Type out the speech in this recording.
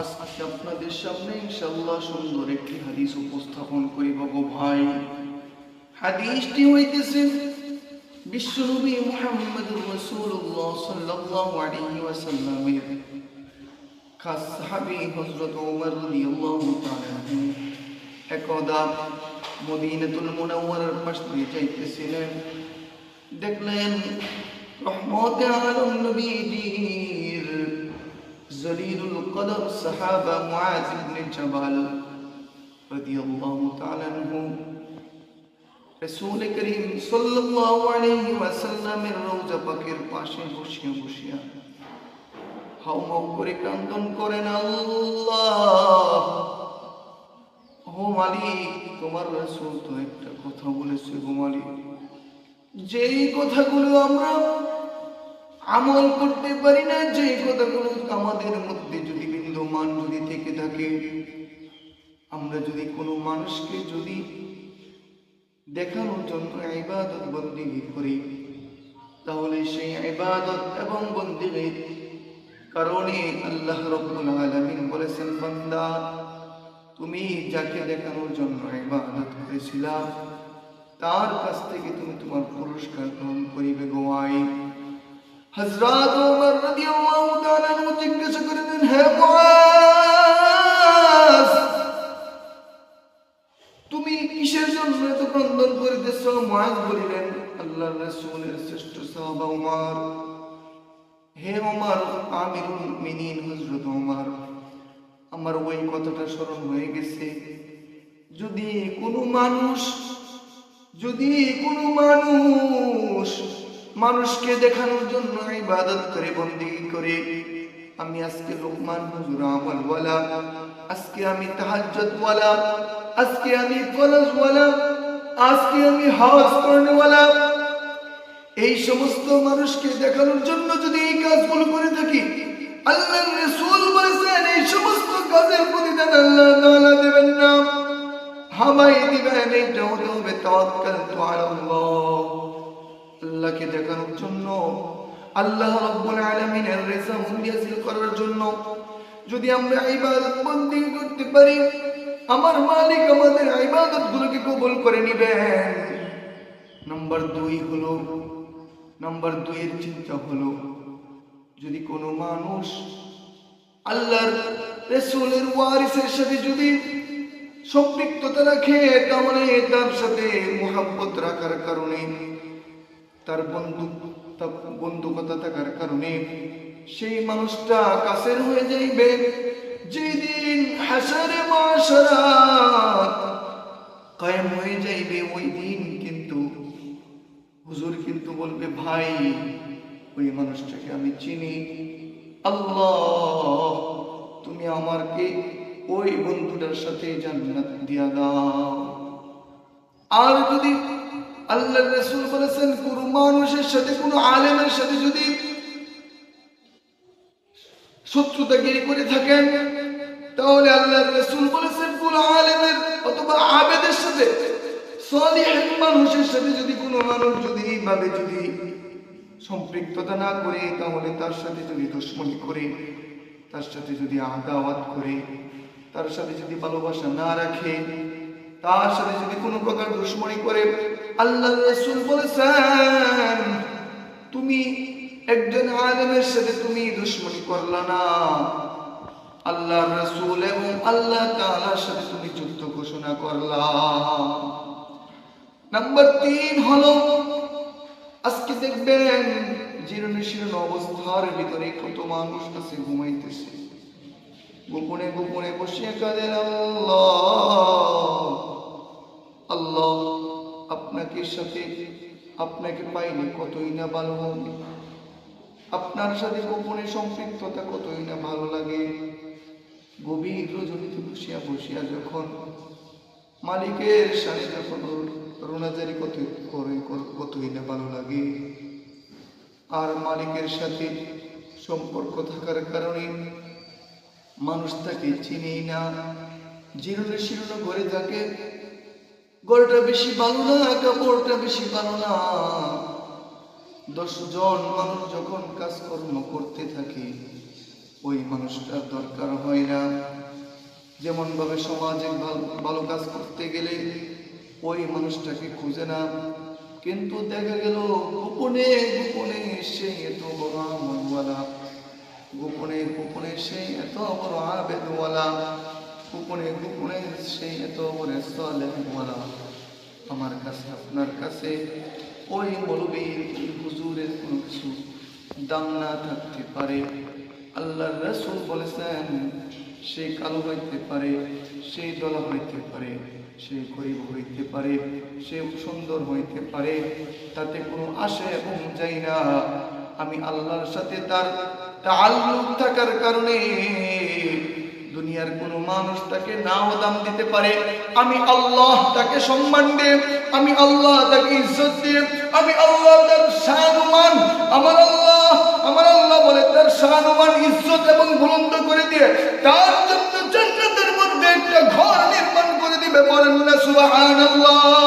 আজকে আপনাদের সামনে ইনশাল্লাহ সুন্দর একটি হাদিস উপস্থাপন করিব গো ভাই। হাদিসটি হইতেছে, বিশ্বনবী মুহাম্মদ রাসূলুল্লাহ সাল্লাল্লাহু আলাইহি ওয়াসাল্লামের খাস সাহাবী ওমর রাদিয়াল্লাহু তাআলা একদা মদিনাতুল মুনাওয়ারার পাশ দিয়ে যাইতেছিলেন। দেখলেন, রহমতে আলম জলিলুল কদর সাহাবা মুআজ ইবনে জাবাল রাদিয়াল্লাহু তাআলা আনহু। রাসূল করিম সাল্লাল্লাহু আলাইহি ওয়াসাল্লামের রওজা পাকের পাশে বসিয়া বসিয়া হাউমাউ করে কান্দন করেন, আল্লাহ! ও মালিক, তোমার রাসূল তো একটা কথা বলেছে গো মালিক। যেই কথাগুলো আমরা আমল করতে পারি না যে কথাগুলো আমাদের মধ্যে যদি বিন্দুমান যদি থেকে থাকে আমরা যদি কোনো মানুষকে যদি দেখানোর জন্য ইবাদত বন্দিগি করি, তাহলে সেই ইবাদত এবং বন্দিগির কারণে আল্লাহ রব্বুল আলামিন বলেছেন, বান্দা, তুমি যাকে দেখানোর জন্য ইবাদত করেছিলা, তার কাছ থেকে তুমি তোমার পুরস্কার গ্রহণ করিবে গোয়াই হযরত ওমর রাদিয়াল্লাহু তাআলা জিজ্ঞাসা করিলেন, হে মুআজ তুমি কিসের জন্য এত ক্রন্দন করিতেছ? মুআজ বলিলেন রাসূলের শ্রেষ্ঠ হে আমার ওই কথাটা স্মরণ হয়ে গেছে। যদি কোনো মানুষ, যদি কোনো মানুষ মানুষকে দেখানোর জন্য ইবাদত করে বন্দি করে, আমি আজকে লোকমান হুজুর আমল ওয়ালা আজকে আমি তাহাজ্জুদ ওয়ালা, আজকে আমি ফরজ ওয়ালা, আজকে আমি হজ করনে ওয়ালা এই সমস্ত মানুষকে দেখানোর জন্য যদি এই কাজগুলো করে থাকি আল্লাহ রাসূল বলেছেন, এই সমস্ত কাজের প্রতিদান আল্লাহ তাআলা দেবেন না। হামাই দিবেন এইটা হতে হবে তাওয়াক্কাল আল্লাহকে দেখানোর জন্য, আল্লাহ রাব্বুল আলামিনের রেজা করার জন্য যদি আমরা ইবাদত বন্দি করতে পারি, আমার মালিক আমাদের ইবাদত গুলোকে কবুল করে নেবেন নাম্বার দুই হলো, নাম্বার দুইয়ের চিন্তা হলো, যদি কোনো মানুষ আল্লাহর রসুলের ওয়ারিসের সাথে যদি সম্পৃক্ততা রাখে, তাহলে তার সাথে মোহাব্বত রাখার কারণে, তার বন্ধু বন্ধুকতা থাকার কারণে সেই মানুষটা কাছের হয়ে যাইবে। যেদিন হাসারে মাসারাত কায়েম হয়ে যাইবে ওই দিন কিন্তু। হুজুর কিন্তু বলবে, ভাই, ওই মানুষটাকে আমি চিনি। আল্লাহ, তুমি আমাকে ওই বন্ধুটার সাথে জান্নাত দিয়া দাও। আর যদি আল্লাহ রসুল বলেছেন, কোনো মানুষের সাথে, কোনো আলেমের সাথে যদি শত্রুতাগিরি করে থাকেন। তাহলে আল্লাহ রসুল বলেছেন কোন আলেমের অথবা আবেদের সাথে সলিহের মানুষের সাথে যদি কোনো মানুষ যদি এইভাবে যদি সম্পৃক্ততা না করে, তাহলে তার সাথে যদি দুশ্মনী করে, তার সাথে যদি আদাওয়াত করে, তার সাথে যদি ভালোবাসা না রাখে, তার সাথে যদি কোনো প্রকার দুশ্মনী করে আল্লাহ রসুল বলেছেন, তুমি একজন আলেমের সাথে তুমি দুশ্মনী করলা না। আল্লাহ রসুল এবং আল্লাহ তাআলার সাথে তুমি যুদ্ধ ঘোষণা করলা। নাম্বার তিন হলো, আজকে দেখবেন জীর্ণ শীর্ণ অবস্থার ভিতরে কত মানুষ আছে ঘুমাইতেছে। গোপনে গোপনে বসিয়ে কাঁদেন, আল্লাহ আল্লাহ, আপনাকে সাথে আপনাকে পাইলে কতই না ভালো হবে। আপনার সাথে গোপনে সম্পৃক্ততা কতই না ভালো লাগে? গভীর রজনীতে বসিয়া বসিয়া যখন মালিকের সাথে যখন রোনাজারি কত করে, কতই না ভালো লাগে। আর মালিকের সাথে সম্পর্ক থাকার কারণে মানুষ তাকে চিনেই না। জীর্ণ শীর্ণ ঘরে থাকে ঘরটা বেশি ভালো না, কাপড়টা বেশি ভালো না। দশ জন মানুষ যখন কাজকর্ম করতে থাকে, ওই মানুষটার দরকার হয় না। যেমন ভাবে সমাজে ভালো- ভালো কাজ করতে গেলে ওই মানুষটাকে খুঁজে না। কিন্তু দেখা গেল, গোপনে গোপনে সে এত বড় আমলওয়ালা। গোপনে গোপনে সে এত বড় আবেদওয়ালা। গোপনে গোপনে সে এত বড় সালেহওয়ালা আমার কাছে, আপনার কাছে ওই মৌলবীর ওই কোনো কিছু দাম না থাকতে পারে। আল্লাহ রসুল বলেছেন, সে কালো হইতে পারে সেই দলা হইতে পারে, সে গরিব হইতে পারে, সে সুন্দর হইতে পারে, তাতে কোনো আসে এবং যাই না। আমি আল্লাহর সাথে তার তাল্লুক থাকার কারণে দুনিয়ার কোন মানুষ তাকে নাও দাম দিতে পারে। আমি আল্লাহ তাকে সম্মান দেব আমি আল্লাহ তাকে ইজ্জত দিয়ে আমি আল্লাহ তার শানুমান আমার আল্লাহ আমার আল্লাহ বলে তার শানুমান ইজ্জত এবং বুলন্দ করে দিয়ে তার জন্য জান্নাতের মধ্যে একটা ঘর নির্মাণ করে দিবে বলেন না, সুবহানাল্লাহ।